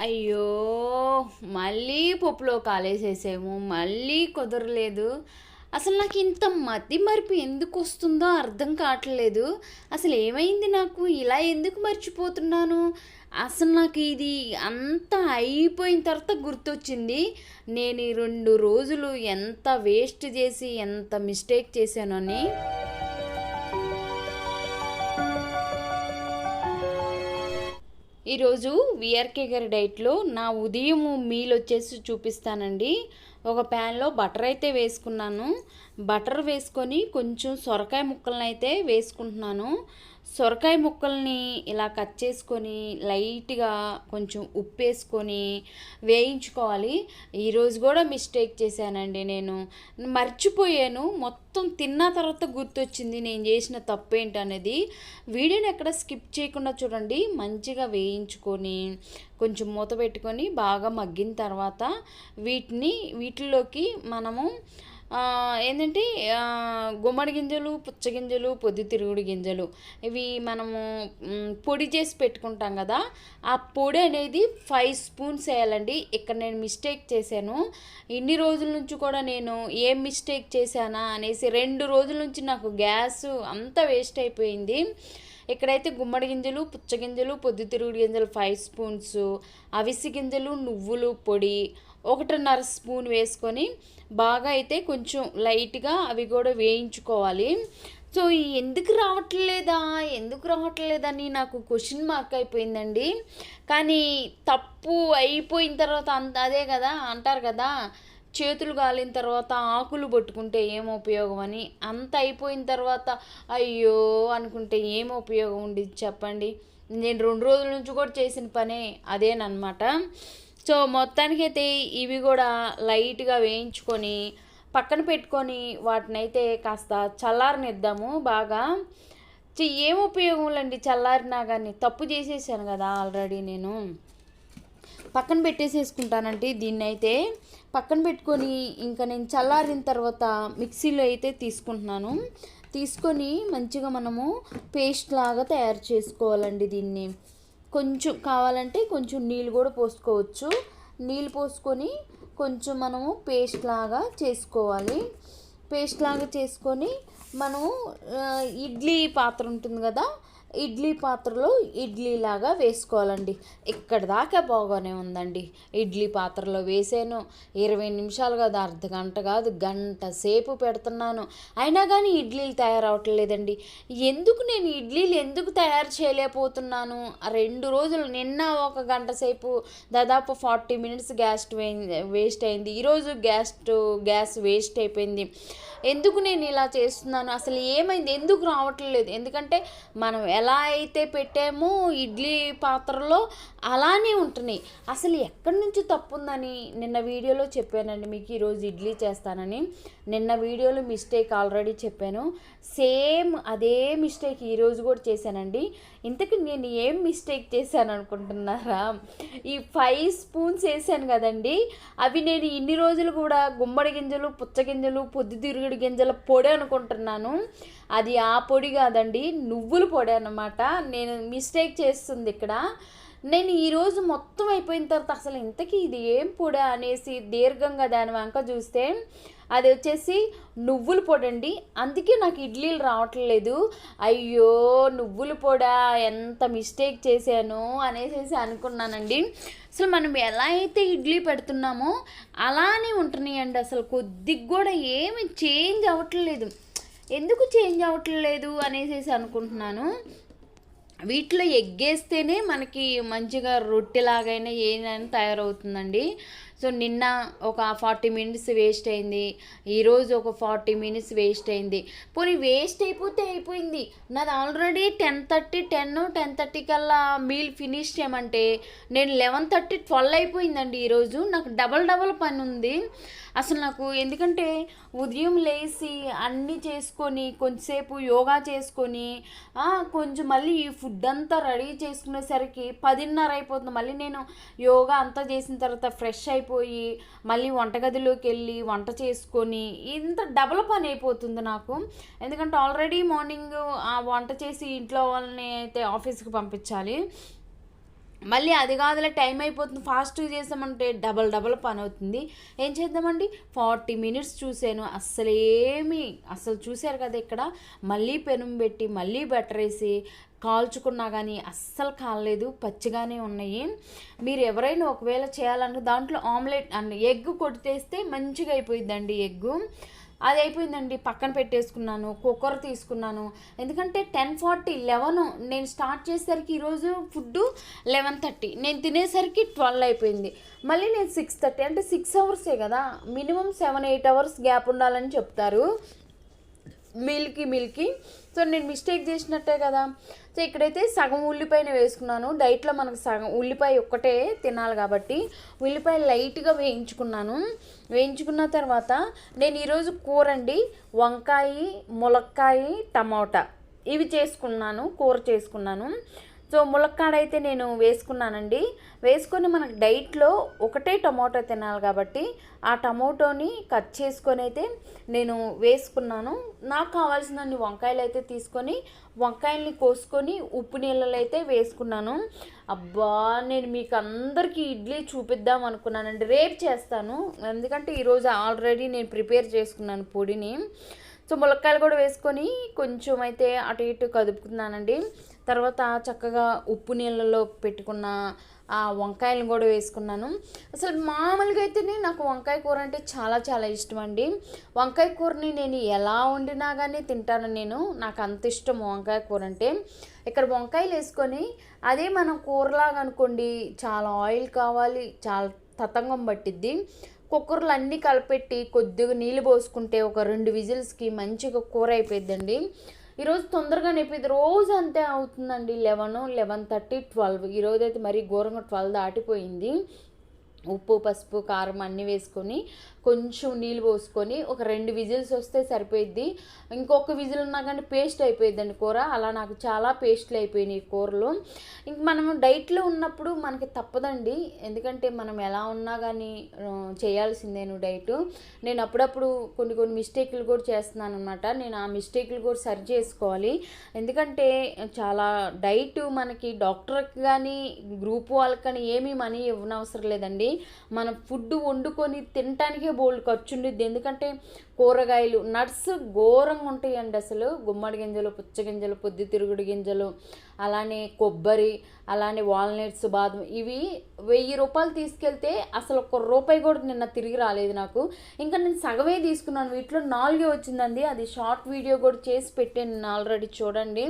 అయ్యో మళ్ళీ పప్పులో కాలేసేసాము మళ్ళీ కుదరలేదు. అసలు నాకు ఇంత మతి మరిపి ఎందుకు వస్తుందో అర్థం కావట్లేదు. అసలు ఏమైంది నాకు? ఇలా ఎందుకు మర్చిపోతున్నాను? అసలు నాకు ఇది అంతా అయిపోయిన తర్వాత గుర్తొచ్చింది. నేను ఈ రెండు రోజులు ఎంత వేస్ట్ చేసి ఎంత మిస్టేక్ చేశానని ఈరోజు విఆర్కే గారి డైట్లో నా ఉదయం మీల్ వచ్చేసి చూపిస్తానండి. ఒక ప్యాన్లో బటర్ అయితే వేసుకున్నాను. బటర్ వేసుకొని కొంచెం సొరకాయ ముక్కలను అయితే వేసుకుంటున్నాను. సొరకాయ ముక్కల్ని ఇలా కట్ చేసుకొని లైట్గా కొంచెం ఉప్పు వేసుకొని వేయించుకోవాలి ఈరోజు కూడా మిస్టేక్ చేశానండి నేను. మర్చిపోయాను. మొత్తం తిన్న తర్వాత గుర్తొచ్చింది నేను చేసిన తప్పు ఏంటనేది వీడియోని ఎక్కడ స్కిప్ చేయకుండా చూడండి. మంచిగా వేయించుకొని కొంచెం మూత పెట్టుకొని బాగా మగ్గిన తర్వాత వీటిని వీటిల్లోకి మనము ఏంటంటే గుమ్మడి గింజలు పుచ్చగింజలు పొద్దుతిరుగుడు గింజలు ఇవి మనము పొడి చేసి పెట్టుకుంటాం కదా ఆ పొడి అనేది ఫైవ్ స్పూన్స్ వేయాలండి. ఇక్కడ నేను మిస్టేక్ చేశాను. ఇన్ని రోజుల నుంచి కూడా నేను ఏం మిస్టేక్ చేశానా అనేసి రెండు రోజుల నుంచి నాకు గ్యాస్ అంతా వేస్ట్ అయిపోయింది. ఇక్కడైతే గుమ్మడి గింజలు పుచ్చగింజలు పొద్దుతిరుగుడు గింజలు ఫైవ్ స్పూన్స్ అవిసి గింజలు నువ్వులు పొడి ఒకటిన్నర స్పూన్ వేసుకొని బాగా అయితే కొంచెం లైట్గా అవి కూడా వేయించుకోవాలి. సో ఎందుకు రావట్లేదా? ఎందుకు రావట్లేదని నాకు క్వశ్చన్ మార్క్ అయిపోయిందండి. కానీ తప్పు అయిపోయిన తర్వాత అంత అదే కదా అంటారు కదా చేతులు కాలిన తర్వాత ఆకులు పట్టుకుంటే ఏం ఉపయోగం అని? అంత అయిపోయిన తర్వాత అయ్యో అనుకుంటే ఏం ఉపయోగం ఉండి చెప్పండి. నేను రెండు రోజుల నుంచి కూడా చేసిన పనే అదేనమాట సో మొత్తానికైతే ఇవి కూడా లైట్గా వేయించుకొని పక్కన పెట్టుకొని వాటిని అయితే కాస్త చల్లారనిద్దాము బాగా. ఏం ఉపయోగం లేండి చల్లారినా కానీ తప్పు చేసేసాను కదా ఆల్రెడీ నేను. పక్కన పెట్టేసేసుకుంటానంటే దీన్ని అయితే పక్కన పెట్టుకొని ఇంకా నేను చల్లారిన తర్వాత మిక్సీలో అయితే తీసుకుంటున్నాను. తీసుకొని మంచిగా మనము పేస్ట్ లాగా తయారు చేసుకోవాలండి దీన్ని. కొంచెం కావాలంటే కొంచెం నీళ్ళు కూడా పోసుకోవచ్చు. నీళ్ళు పోసుకొని కొంచెం మనము పేస్ట్ లాగా చేసుకోవాలి. పేస్ట్ లాగా చేసుకొని మనము ఇడ్లీ పాత్ర ఉంటుంది కదా ఇడ్లీ పాత్రలో ఇడ్లీ లాగా వేసుకోవాలండి. ఇక్కడ దాకా బాగానే ఉందండి. ఇడ్లీ పాత్రలో వేసాను. ఇరవై నిమిషాలు కాదు అర్ధ గంట కాదు గంట సేపు పెడుతున్నాను. అయినా కానీ ఇడ్లీలు తయారవట్లేదండి ఎందుకు నేను ఇడ్లీలు ఎందుకు తయారు చేయలేకపోతున్నాను? రెండు రోజులు నిన్న ఒక గంట సేపు దాదాపు ఫార్టీ మినిట్స్ గ్యాస్ వేస్ట్ అయింది. ఈరోజు గ్యాస్ గ్యాస్ వేస్ట్ అయిపోయింది. ఎందుకు నేను ఇలా చేస్తున్నాను? అసలు ఏమైంది? ఎందుకు రావట్లేదు ఎందుకంటే మనం ఎలా అయితే పెట్టామో ఇడ్లీ పాత్రలో అలానే ఉంటున్నాయి. అసలు ఎక్కడి నుంచి తప్పు ఉందని నిన్న వీడియోలో చెప్పానండి. మీకు ఈరోజు ఇడ్లీ చేస్తానని. నిన్న వీడియోలో మిస్టేక్ ఆల్రెడీ చెప్పాను. సేమ్ అదే మిస్టేక్ ఈరోజు కూడా చేశానండి. ఇంతకు నేను ఏం మిస్టేక్ చేశాను అనుకుంటున్నారా? ఈ ఫైవ్ స్పూన్స్ వేసాను కదండి. అవి నేను ఇన్ని రోజులు కూడా గుమ్మడి గింజలు పుచ్చగింజలు పొద్దుతిరుగుడు గింజల పొడి అనుకుంటున్నాను. అది ఆ పొడి కాదండి నువ్వుల పొడి అనమాట నేను మిస్టేక్ చేస్తుంది ఇక్కడ. నేను ఈరోజు మొత్తం అయిపోయిన తర్వాత అసలు ఇంతకీ ఇది ఏం పొడి అనేసి దీర్ఘంగా దాని వంక చూస్తే అది వచ్చేసి నువ్వుల పొడి అండి అందుకే నాకు ఇడ్లీలు రావట్లేదు. అయ్యో నువ్వుల పొడ ఎంత మిస్టేక్ చేశాను అనేసి అనుకున్నానండి. అసలు మనం ఎలా అయితే ఇడ్లీ పెడుతున్నామో అలానే ఉంటున్నాయండి అసలు. కొద్దిగా కూడా ఏమి చేంజ్ అవ్వట్లేదు. ఎందుకు చేంజ్ అవ్వట్లేదు అనేసి అనుకుంటున్నాను. వీటిలో ఎగ్గేస్తేనే మనకి మంచిగా రొట్టెలాగైనా ఏదైనా తయారవుతుందండి. సో నిన్న ఒక ఫార్టీ మినిట్స్ వేస్ట్ అయింది ఈరోజు ఒక ఫార్టీ మినిట్స్ వేస్ట్ అయింది. పోనీ వేస్ట్ అయిపోతే అయిపోయింది. నాది already ten thirty ten ten thirty కల్లా మీల్ ఫినిష్ చేయమంటే నేను లెవెన్ థర్టీ ట్వెల్వ్ అయిపోయిందండి ఈరోజు నాకు డబల్ డబల్ పని ఉంది. అసలు నాకు ఎందుకంటే ఉదయం లేచి అన్నీ చేసుకొని కొంచెంసేపు యోగా చేసుకొని కొంచెం మళ్ళీ ఈ ఫుడ్ అంతా రెడీ చేసుకునేసరికి పదిన్నర అయిపోతుంది. మళ్ళీ నేను యోగా అంతా చేసిన తర్వాత ఫ్రెష్ అయిపోయి మళ్ళీ వంటగదిలోకి వెళ్ళి వంట చేసుకొని ఇంత డబల్ పని అయిపోతుంది నాకు. ఎందుకంటే ఆల్రెడీ మార్నింగ్ ఆ వంట చేసి ఇంట్లో వాళ్ళని అయితే ఆఫీస్కి పంపించాలి. మళ్ళీ అది కాదులే టైం అయిపోతుంది. ఫాస్ట్గా చేసామంటే డబల్ డబల్ పని అవుతుంది. ఏం చేద్దామండి? ఫార్టీ మినిట్స్ చూశాను. అస్సలు ఏమి అసలు చూశారు కదా ఇక్కడ? మళ్ళీ పెనం పెట్టి మళ్ళీ బెటర్ వేసి కాల్చుకున్నా కానీ అస్సలు కాలేదు పచ్చిగానే ఉన్నాయి. మీరు ఎవరైనా ఒకవేళ చేయాలన్న దాంట్లో ఆమ్లెట్ అండ్ ఎగ్ కొడితేస్తే మంచిగా అయిపోయిందండి ఎగ్గు. అది అయిపోయిందండి పక్కన పెట్టేసుకున్నాను కుక్కర్ తీసుకున్నాను. ఎందుకంటే టెన్ ఫార్టీ లెవెన్ నేను స్టార్ట్ చేసేసరికి ఈరోజు ఫుడ్ లెవెన్ థర్టీ. నేను తినేసరికి ట్వెల్వ్ అయిపోయింది. మళ్ళీ నేను సిక్స్ థర్టీ అంటే సిక్స్ అవర్సే కదా minimum seven eight hours gap ఉండాలని చెప్తారు. మిల్కి మిల్కి సో నేను మిస్టేక్ చేసినట్టే కదా. సో ఇక్కడైతే సగం ఉల్లిపాయని వేసుకున్నాను. డైట్లో మనకు సగం ఉల్లిపాయ ఒక్కటే తినాలి కాబట్టి ఉల్లిపాయ లైట్గా వేయించుకున్నాను. వేయించుకున్న తర్వాత నేను ఈరోజు కూర అండి. వంకాయ ములక్కాయ టమాటా. ఇవి చేసుకున్నాను కూర చేసుకున్నాను. సో ములక్కాడ అయితే నేను వేసుకున్నానండి. వేసుకొని మనకు డైట్లో ఒకటే టమోటో తినాలి కాబట్టి ఆ టమోటోని కట్ చేసుకొని అయితే నేను వేసుకున్నాను. నాకు కావాల్సినన్ని వంకాయలు అయితే తీసుకొని వంకాయల్ని కోసుకొని ఉప్పు నీళ్ళలో అయితే వేసుకున్నాను. అబ్బా! నేను మీకు అందరికీ ఇడ్లీ చూపిద్దాం అనుకున్నానండి. రేపు చేస్తాను. ఎందుకంటే ఈరోజు ఆల్రెడీ నేను ప్రిపేర్ చేసుకున్నాను పొడిని. సో ములక్కాయలు కూడా వేసుకొని కొంచెం అయితే అటు ఇటు కదుపుకున్నానండి తర్వాత చక్కగా ఉప్పు నీళ్ళలో పెట్టుకున్న ఆ వంకాయలను కూడా వేసుకున్నాను. అసలు మామూలుగా అయితేనే నాకు వంకాయ కూర అంటే చాలా చాలా ఇష్టం అండి వంకాయ కూరని నేను ఎలా వండినా కానీ తింటాను నేను. నాకు అంత ఇష్టం వంకాయ కూర అంటే. ఇక్కడ వంకాయలు వేసుకొని అదే మనం కూరలాగా అనుకోండి చాలా ఆయిల్ కావాలి చాలా తతంగం పట్టిద్ది. కుక్కర్లు అన్నీ కలిపెట్టి కొద్దిగా నీళ్ళు పోసుకుంటే ఒక రెండు విజిల్స్కి మంచిగా కూర అయిపోయిందండి ఈరోజు తొందరగా అయిపోయింది రోజు అంతే అవుతుందండి. Eleven eleven thirty twelve. ఈరోజు అయితే మరీ ఘోరంగా ట్వెల్వ్ దాటిపోయింది. ఉప్పు పసుపు కారం అన్నీ వేసుకొని కొంచెం నీళ్ళు పోసుకొని ఒక రెండు విజిల్స్ వస్తే సరిపోయిద్ది. ఇంకొక విజిల్ ఉన్నా కానీ పేస్ట్ అయిపోయిద్దండి కూర. అలా నాకు చాలా పేస్ట్లు అయిపోయినాయి కూరలు. ఇంక మనం డైట్లో ఉన్నప్పుడు మనకి తప్పదండి. ఎందుకంటే మనం ఎలా ఉన్నా కానీ చేయాల్సిందేను డైట్. నేను అప్పుడప్పుడు కొన్ని కొన్ని మిస్టేక్లు కూడా చేస్తున్నాను అనమాట నేను ఆ మిస్టేక్లు కూడా సరి చేసుకోవాలి. ఎందుకంటే చాలా డైట్ మనకి డాక్టర్కి కానీ గ్రూప్ వాళ్ళకి కానీ ఏమీ మనీ ఇవ్వనవసరం లేదండి. మనం ఫుడ్ వండుకొని తినటానికే బోల్డ్ ఖర్చు ఉండేది ఎందుకంటే కూరగాయలు నట్స్ ఘోరంగా ఉంటాయండి అసలు. గుమ్మడి గింజలు పుచ్చగింజలు పొద్దు తిరుగుడు గింజలు అలానే కొబ్బరి అలానే వాల్నట్స్ బాదం ఇవి వెయ్యి రూపాయలు తీసుకెళ్తే అసలు ఒక్క రూపాయి కూడా నిన్న తిరిగి రాలేదు నాకు. ఇంకా నేను సగమే తీసుకున్నాను. వీటిలో నాలుగే వచ్చిందండి. అది షార్ట్ వీడియో కూడా చేసి పెట్టాను ఆల్రెడీ చూడండి.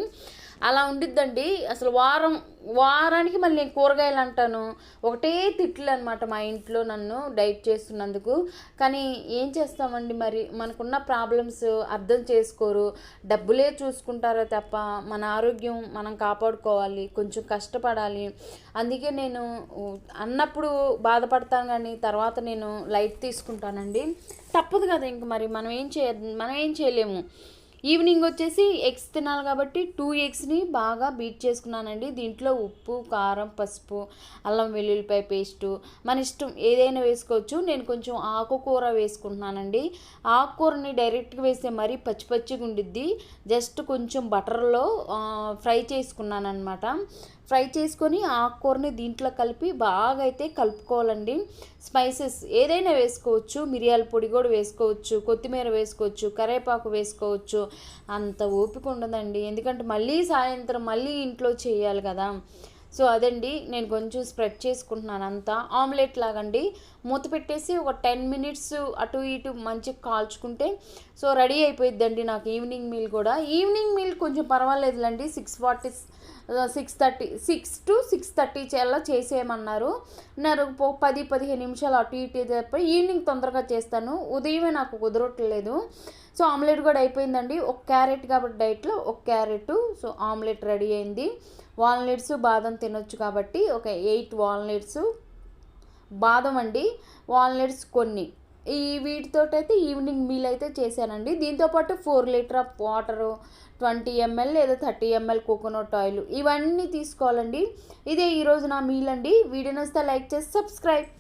అలా ఉండిద్దండి. అసలు వారం వారానికి మళ్ళీ నేను కూరగాయలు అంటాను. ఒకటే తిట్లు అనమాట మా ఇంట్లో నన్ను డైట్ చేస్తున్నందుకు. కానీ ఏం చేస్తామండి మరి? మనకున్న ప్రాబ్లమ్స్ అర్థం చేసుకోరు. డబ్బులే చూసుకుంటారో తప్ప మన ఆరోగ్యం మనం కాపాడుకోవాలి కొంచెం కష్టపడాలి. అందుకే నేను అన్నప్పుడు బాధపడతాను కానీ తర్వాత నేను లైట్ తీసుకుంటానండి. తప్పదు కదా ఇంక మరి మనం ఏం చేయ మనం ఏం చేయలేము. ఈవినింగ్ వచ్చేసి ఎగ్స్ తినాలి కాబట్టి టూ ఎగ్స్ని బాగా బీట్ చేసుకున్నానండి. దీంట్లో ఉప్పు కారం పసుపు అల్లం వెల్లుల్లిపాయ పేస్టు. మన ఇష్టం ఏదైనా వేసుకోవచ్చు. నేను కొంచెం ఆకుకూర వేసుకుంటున్నానండి. ఆకుకూరని డైరెక్ట్గా వేస్తే మరీ పచ్చి పచ్చిగా ఉండిద్ది. జస్ట్ కొంచెం బటర్లో ఫ్రై చేసుకున్నాను అనమాట ఫ్రై చేసుకొని ఆకుకూరని దీంట్లో కలిపి బాగా అయితే కలుపుకోవాలండి. స్పైసెస్ ఏదైనా వేసుకోవచ్చు. మిరియాల పొడి కూడా వేసుకోవచ్చు. కొత్తిమీర వేసుకోవచ్చు. కరేపాకు వేసుకోవచ్చు. అంత ఓపిక ఉండదండి. ఎందుకంటే మళ్ళీ సాయంత్రం మళ్ళీ ఇంట్లో చేయాలి కదా. సో అదండి నేను కొంచెం స్ప్రెడ్ చేసుకుంటున్నాను అంతా. ఆమ్లెట్ లాగండి. మూత పెట్టేసి ఒక టెన్ మినిట్స్ అటు ఇటు మంచిగా కాల్చుకుంటే సో రెడీ అయిపోయిద్దండి నాకు ఈవినింగ్ మీల్ కూడా. ఈవినింగ్ మీల్ కొంచెం పర్వాలేదులండి. Six forty six thirty six to six thirty అలా చేసేయమన్నారు. నాకు పది పదిహేను నిమిషాలు అటు ఇటు తప్ప ఈవినింగ్ తొందరగా చేస్తాను. ఉదయమే నాకు కుదరట్లేదు. సో ఆమ్లెట్ కూడా అయిపోయిందండి. ఒక క్యారెట్ కాబట్టి డైట్లో ఒక క్యారెట్. సో ఆమ్లెట్ రెడీ అయింది. వాల్నట్స్ బాదం తినొచ్చు కాబట్టి ఒక ఎయిట్ వాల్నట్స్. బాదం అండి వాల్నట్స్ కొన్ని. ఈ వీటితో అయితే ఈవినింగ్ మీల్ అయితే చేశానండి. దీంతోపాటు four litre of water twenty ML లేదా థర్టీ ఎంఎల్ కోకోనట్ ఆయిల్ ఇవన్నీ తీసుకోవాలండి. ఇదే ఈరోజు నా మీల్ అండి. వీడియో వస్తే లైక్ చేసి సబ్స్క్రైబ్.